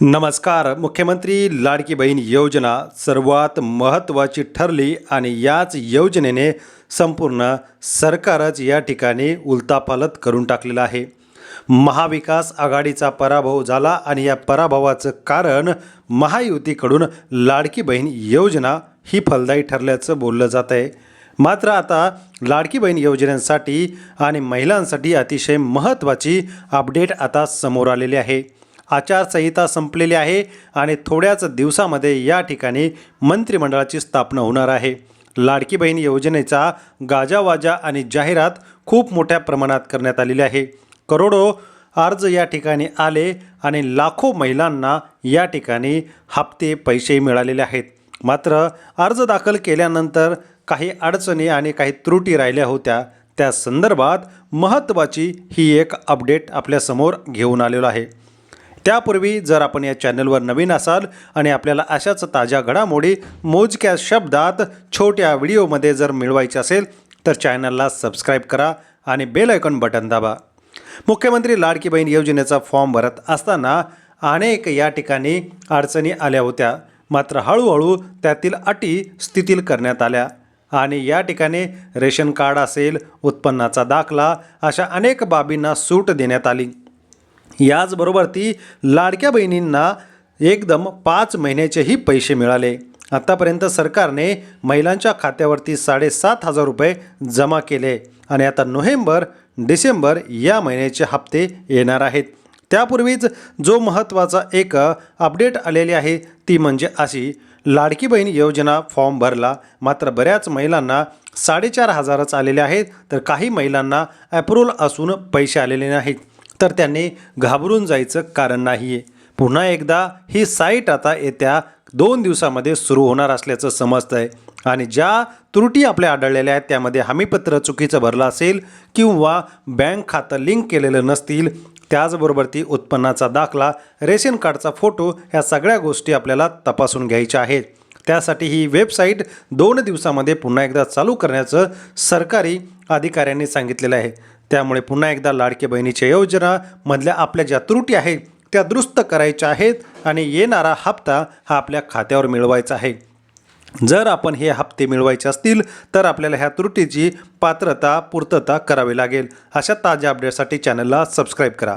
नमस्कार. मुख्यमंत्री लाडकी बहीण योजना सर्वात महत्त्वाची ठरली आणि याच योजनेने संपूर्ण सरकारच या ठिकाणी उलतापालत करून टाकलेलं आहे. महाविकास आघाडीचा पराभव झाला आणि या पराभवाचं कारण महायुतीकडून लाडकी बहीण योजना ही फलदायी ठरल्याचं बोललं जात आहे. मात्र आता लाडकी बहीण योजनेसाठी आणि महिलांसाठी अतिशय महत्त्वाची अपडेट आता समोर आलेली आहे. आचारसंहिता संपलेली आहे आणि थोड्याच दिवसामध्ये या ठिकाणी मंत्रिमंडळाची स्थापना होणार आहे. लाडकी बहीण योजनेचा गाजावाजा आणि जाहिरात खूप मोठ्या प्रमाणात करण्यात आलेली आहे. करोडो अर्ज या ठिकाणी आले आणि लाखो महिलांना या ठिकाणी हप्ते पैसे मिळालेले आहेत. मात्र अर्ज दाखल केल्यानंतर काही अडचणी आणि काही त्रुटी राहिल्या होत्या. त्या संदर्भात महत्त्वाची ही एक अपडेट आपल्यासमोर घेऊन आलेलो आहे. त्यापूर्वी जर आपण या चॅनलवर नवीन असाल आणि आपल्याला अशाच ताज्या घडामोडी मोजक्या शब्दात छोट्या व्हिडिओमध्ये जर मिळवायचे असेल तर चॅनलला सबस्क्राईब करा आणि बेल आयकॉन बटन दाबा. मुख्यमंत्री लाडकी बहीण योजनेचा फॉर्म भरत असताना अनेक या ठिकाणी अडचणी आल्या होत्या. मात्र हळूहळू त्यातील अटी स्थितील करण्यात आल्या आणि या ठिकाणी रेशन कार्ड असेल उत्पन्नाचा दाखला अशा अनेक बाबींना सूट देण्यात आली. याचबरोबर ती लाडक्या बहिणींना एकदम पाच महिन्याचेही पैसे मिळाले. आत्तापर्यंत सरकारने महिलांच्या खात्यावरती साडेसात हजार रुपये जमा केले आणि आता नोव्हेंबर डिसेंबर या महिन्याचे हप्ते येणार आहेत. त्यापूर्वीच जो महत्त्वाचा एक अपडेट आलेली आहे ती म्हणजे अशी लाडकी बहीण योजना फॉर्म भरला. मात्र बऱ्याच महिलांना साडेचार हजारच आलेले आहेत तर काही महिलांना अप्रूव्हल असून पैसे आलेले नाहीत. तर त्यांनी घाबरून जायचं कारण नाही आहे पुन्हा एकदा ही साईट आता येत्या दोन दिवसामध्ये सुरू होणार असल्याचं समजतं आहे आणि ज्या त्रुटी आपल्या आढळलेल्या आहेत त्यामध्ये हमीपत्र चुकीचं भरलं असेल किंवा बँक खातं लिंक केलेलं नसतील त्याचबरोबर ती उत्पन्नाचा दाखला रेशन कार्डचा फोटो ह्या सगळ्या गोष्टी आपल्याला तपासून घ्यायच्या आहेत. त्यासाठी ही वेबसाईट दोन दिवसामध्ये पुन्हा एकदा चालू करण्याचं सरकारी अधिकाऱ्यांनी सांगितलेलं आहे. त्यामुळे पुन्हा एकदा लाडके बहिणीच्या योजनामधल्या आपल्या ज्या त्रुटी आहेत त्या दुरुस्त करायच्या आहेत आणि येणारा हप्ता हा आपल्या खात्यावर मिळवायचा आहे. जर आपण हे हप्ते मिळवायचे असतील तर आपल्याला ह्या त्रुटीची पात्रता पूर्तता करावी लागेल. अशा ताज्या अपडेटसाठी चॅनलला सबस्क्राईब करा.